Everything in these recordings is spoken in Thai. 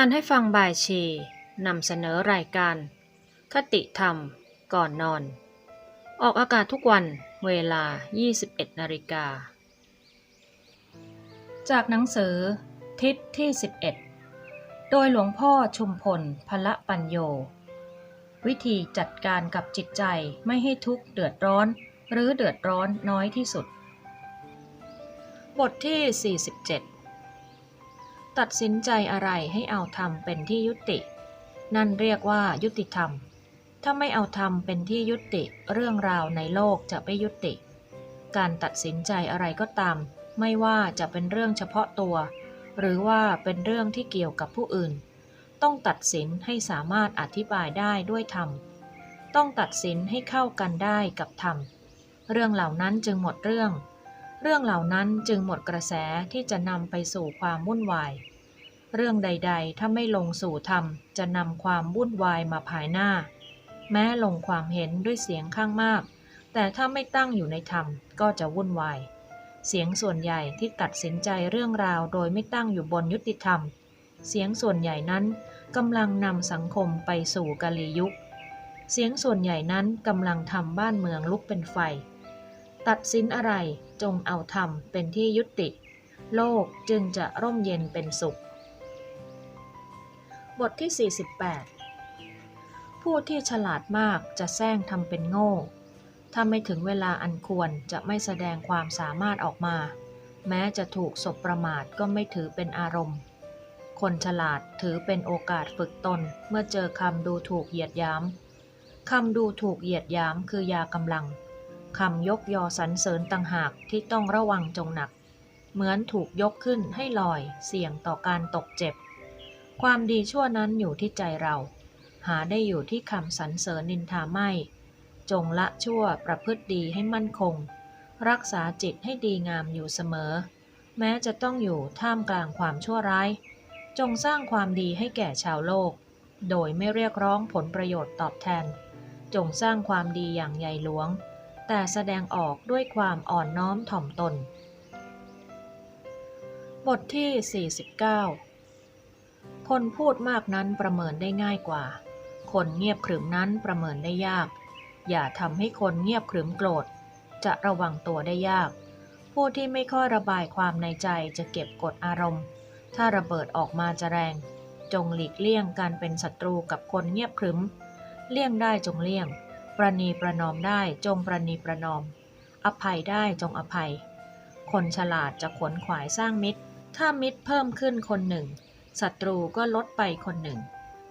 อ่านให้ฟังบ่ายชีนำเสนอรายการ คติธรรม ก่อนนอน ออกอากาศทุกวันเวลา 21นาฬิกา จากหนังสือ ทิศที่ 11 โดยหลวงพ่อชุมพลพละปัญโย วิธีจัดการกับจิตใจไม่ให้ทุกข์เดือดร้อน หรือเดือดร้อนน้อยที่สุด บทที่ 47 ตัดสินใจอะไรให้เอาธรรมเป็นที่ยุติ นั่นเรียกว่ายุติธรรม ถ้าไม่เอาธรรมเป็นที่ยุติเรื่องราวในโลกจะไม่ยุติ การตัดสินใจอะไรก็ตาม ไม่ว่าจะเป็นเรื่องเฉพาะตัว หรือว่าเป็นเรื่องที่เกี่ยวกับผู้อื่น ต้องตัดสินให้สามารถอธิบายได้ด้วยธรรม ต้องตัดสินให้เข้ากันได้กับธรรม เรื่องเหล่านั้นจึงหมดเรื่องเรื่องเหล่านั้นจึงหมดกระแสที่จะนำไปสู่ความวุ่นวาย เรื่องใด ๆ ถ้าไม่ลงสู่ธรรม จะนำความวุ่นวายมาภายหน้า แม้ลงความเห็นด้วยเสียงข้างมาก แต่ถ้าไม่ตั้งอยู่ในธรรมก็จะวุ่นวาย เสียงส่วนใหญ่ที่ตัดสินใจเรื่องราวโดยไม่ตั้งอยู่บนยุติธรรม เสียงส่วนใหญ่นั้นกำลังนำสังคมไปสู่กาลียุค เสียงส่วนใหญ่นั้นกำลังทำบ้านเมืองลุกเป็นไฟ ตัดสินอะไรจงเอาธรรมเป็นที่ยุติ โลกจึงจะร่มเย็นเป็นสุข บทที่ 48 ผู้ที่ฉลาดมากจะแซงทำเป็นโง่ ถ้าไม่ถึงเวลาอันควรจะไม่แสดงความสามารถออกมา แม้จะถูกสบประมาทก็ไม่ถือเป็นอารมณ์ คนฉลาดถือเป็นโอกาสฝึกตนเมื่อเจอคำดูถูกเหยียดยามคำดูถูกเหยียดยามคือยากำลังคำยกยอสรรเสริญต่างหากที่ต้องระวังจงหนัก เหมือนถูกยกขึ้นให้ลอยเสี่ยงต่อการตกเจ็บ ความดีชั่วนั้นอยู่ที่ใจเรา หาได้อยู่ที่คำสรรเสริญนินทาไม่ จงละชั่วประพฤติดีให้มั่นคง รักษาจิตให้ดีงามอยู่เสมอ แม้จะต้องอยู่ท่ามกลางความชั่วร้าย จงสร้างความดีให้แก่ชาวโลก โดยไม่เรียกร้องผลประโยชน์ตอบแทน จงสร้างความดีอย่างใหญ่หลวง แต่แสดงออกด้วยความอ่อนน้อมถ่อมตน บทที่ 49 คนพูดมากนั้นประเมินได้ง่ายกว่า คนเงียบขรึมนั้นประเมินได้ยาก อย่าทำให้คนเงียบขรึมโกรธ จะระวังตัวได้ยาก ผู้ที่ไม่ค่อยระบายความในใจจะเก็บกดอารมณ์ ถ้าระเบิดออกมาจะแรง จงหลีกเลี่ยงการเป็นศัตรูกับคนเงียบขรึม เลี่ยงได้จงเลี่ยง ประนีประนอมได้จงประนีประนอม อภัยได้จงอภัย คนฉลาดจะขวนขวายสร้างมิตร ถ้ามิตรเพิ่มขึ้นคนหนึ่ง ศัตรูก็ลดไปคนหนึ่ง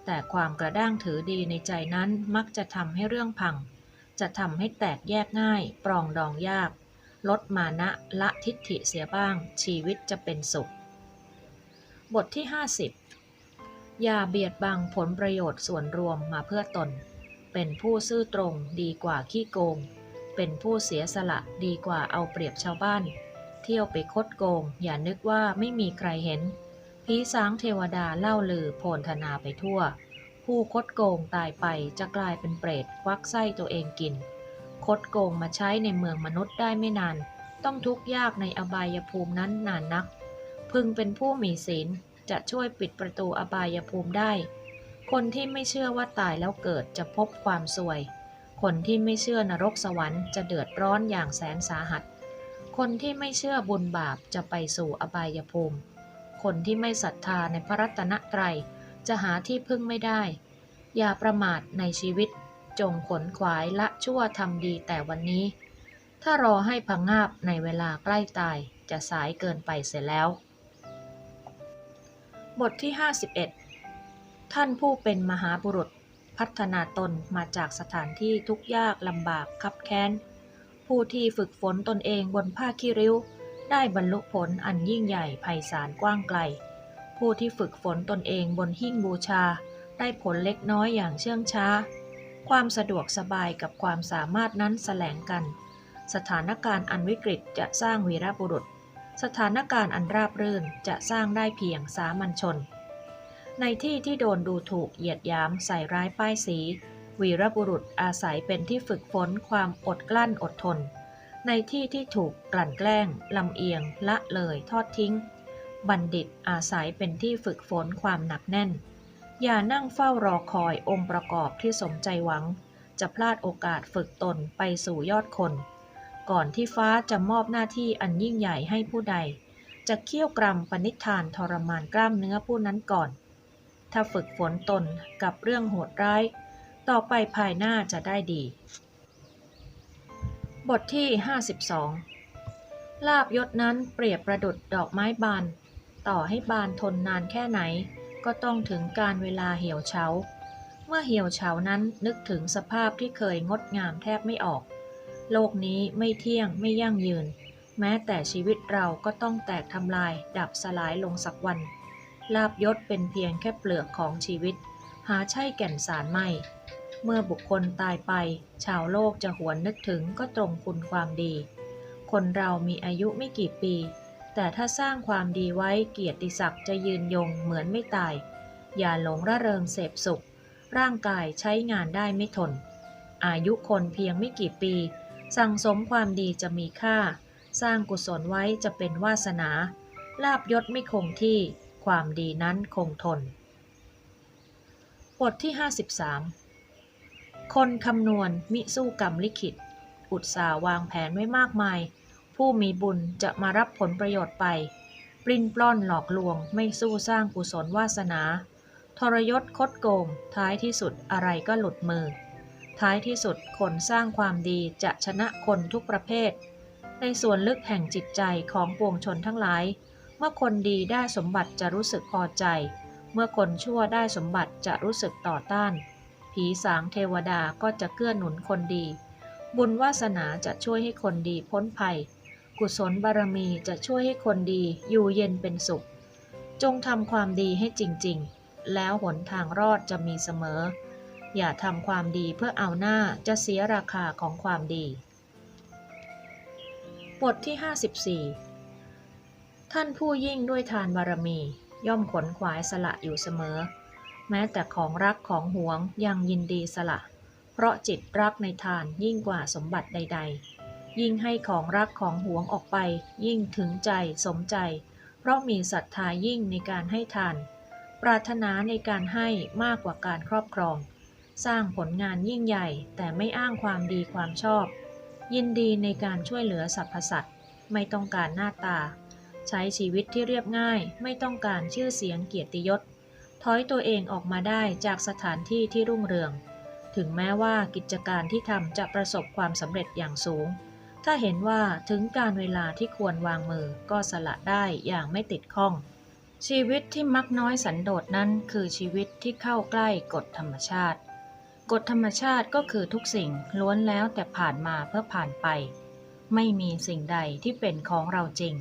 แต่ความกระด้างถือดีในใจนั้นมักจะทำให้เรื่องพัง จะทำให้แตกแยกง่าย ปรองดองยาก ลดมานะละทิฏฐิเสียบ้าง ชีวิตจะเป็นสุข บทที่ 50 อย่าเบียดบังผลประโยชน์ส่วนรวมมาเพื่อตน เป็นผู้ซื่อตรงดีกว่าขี้โกง เป็นผู้เสียสละดีกว่าเอาเปรียบชาวบ้าน เที่ยวไปคดโกง อย่านึกว่าไม่มีใครเห็น ผีสางเทวดาเล่าลือโพลธนาไปทั่ว ผู้คดโกงตายไปจะกลายเป็นเปรตควักไส้ตัวเองกิน คดโกงมาใช้ในเมืองมนุษย์ได้ไม่นาน ต้องทุกข์ยากในอบายภูมินั้นนานนัก พึงเป็นผู้มีศีลจะช่วยปิดประตูอบายภูมิได้ คนที่ไม่เชื่อว่าตายแล้วเกิดจะพบความสวย คนที่ไม่เชื่อนรกสวรรค์จะเดือดร้อนอย่างแสนสาหัส คนที่ไม่เชื่อบุญบาปจะไปสู่อบายภูมิ คนที่ไม่ศรัทธาในพระรัตนตรัย จะหาที่พึ่งไม่ได้ อย่าประมาทในชีวิต จงขนขวายละชั่วทำดีแต่วันนี้ ถ้ารอให้พังงาบในเวลาใกล้ตายจะสายเกินไปเสียแล้ว บทที่ 51 ท่านผู้เป็นมหาบุรุษพัฒนาตนมาจากสถานที่ทุกยากลำบากคับแค้น ผู้ที่ฝึกฝนตนเองบนผ้าขี้ริ้ว ได้บรรลุผลอันยิ่งใหญ่ไพศาลกว้างไกล ผู้ที่ฝึกฝนตนเองบนหิ้งบูชา ได้ผลเล็กน้อยอย่างเชื่องช้า ความสะดวกสบายกับความสามารถนั้นแสลงกัน สถานการณ์อันวิกฤตจะสร้างวีรบุรุษ สถานการณ์อันราบรื่นจะสร้างได้เพียงสามัญชน ในที่ที่โดนดูถูกเหยียดยามใส่ร้ายป้ายสี วีรบุรุษอาศัยเป็นที่ฝึกฝนความอดกลั้นอดทน ในที่ที่ถูกกลั่นแกล้งลำเอียง ละเลยทอดทิ้ง บัณฑิตอาศัยเป็นที่ฝึกฝนความหนักแน่น อย่านั่งเฝ้ารอคอยองค์ประกอบที่สมใจหวัง จะพลาดโอกาสฝึกตนไปสู่ยอดคน ก่อนที่ฟ้าจะมอบหน้าที่อันยิ่งใหญ่ให้ผู้ใด จะเคี่ยวกรำปณิธานทรมานกล้ามเนื้อผู้นั้นก่อน ถ้าฝึกฝนตนกับเรื่องโหดร้าย ต่อไปภายหน้าจะได้ดี บทที่ 52 ลาบยศนั้นเปรียบประดุดดอกไม้บาน ต่อให้บานทนนานแค่ไหน ก็ต้องถึงการเวลาเหี่ยวเฉา เมื่อเหี่ยวเฉานั้นนึกถึงสภาพที่เคยงดงามแทบไม่ออก โลกนี้ไม่เที่ยงไม่ยั่งยืน แม้แต่ชีวิตเราก็ต้องแตกทำลาย ดับสลายลงสักวัน ลาบยศเป็นเพียงแค่เปลือกของชีวิต หาใช่แก่นสารไม่ เมื่อบุคคลตายไป ชาวโลกจะหวนนึกถึงก็ตรงคุณความดี คนเรามีอายุไม่กี่ปี แต่ถ้าสร้างความดีไว้เกียรติศักดิ์จะยืนยงเหมือนไม่ตาย อย่าหลงระเริงเสพสุข ร่างกายใช้งานได้ไม่ทน อายุคนเพียงไม่กี่ปี สั่งสมความดีจะมีค่า สร้างกุศลไว้จะเป็นวาสนา ลาบยศไม่คงที่ความดีนั้นคงทน บทที่ 53 คนคำนวณมิสู้กรรมลิขิต อุตสาห์วางแผนไว้มากมาย ผู้มีบุญจะมารับผลประโยชน์ไป ปลิ้นปล้อนหลอกลวงไม่สู้สร้างกุศลวาสนา ทรยศคดโกง ท้ายที่สุดอะไรก็หลุดมือ ท้ายที่สุดคนสร้างความดีจะชนะคนทุกประเภท ในส่วนลึกแห่งจิตใจของปวงชนทั้งหลาย เมื่อคนดีได้สมบัติจะรู้สึกพอใจ เมื่อคนชั่วได้สมบัติจะรู้สึกต่อต้าน ผีสางเทวดาก็จะเกื้อหนุนคนดี บุญวาสนาจะช่วยให้คนดีพ้นภัย กุศลบารมีจะช่วยให้คนดีอยู่เย็นเป็นสุข จงทำความดีให้จริงๆ แล้วหนทางรอดจะมีเสมอ อย่าทำความดีเพื่อเอาหน้าจะเสียราคาของความดี บทที่ 54 ท่านผู้ยิ่งด้วยทานบารมี ย่อมขนขวายสละอยู่เสมอ แม้แต่ของรักของหวงยังยินดีสละ เพราะจิตรักในทานยิ่งกว่าสมบัติใด ๆ ยิ่งให้ของรักของหวงออกไป ยิ่งถึงใจสมใจ เพราะมีศรัทธายิ่งในการให้ทาน ปรารถนาในการให้มากกว่าการครอบครอง สร้างผลงานยิ่งใหญ่แต่ไม่อ้างความดีความชอบ ยินดีในการช่วยเหลือสรรพสัตว์ไม่ต้องการหน้าตา ใช้ชีวิตที่เรียบง่ายไม่ต้องการชื่อเสียงเกียรติยศ ถอยตัวเองออกมาได้จากสถานที่ที่รุ่งเรือง ถึงแม้ว่ากิจการที่ทำจะประสบความสำเร็จอย่างสูง ถ้าเห็นว่าถึงการเวลาที่ควรวางมือก็สละได้อย่างไม่ติดข้อง ชีวิตที่มักน้อยสันโดษนั้นคือชีวิตที่เข้าใกล้กฎธรรมชาติ กฎธรรมชาติก็คือทุกสิ่งล้วนแล้วแต่ผ่านมาเพื่อผ่านไป ไม่มีสิ่งใดที่เป็นของเราจริง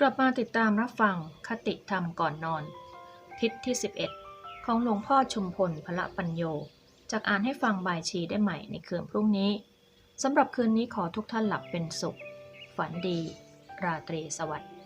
กลับมาติดตามรับฟังคติธรรมก่อนนอน ทิศที่ 11 ของหลวงพ่อชุมพลพละปัญโยจากอ่านให้ฟังบายชีได้ใหม่ในคืนพรุ่งนี้สำหรับคืนนี้ขอทุกท่านหลับเป็นสุข ฝันดี ราตรีสวัสดิ์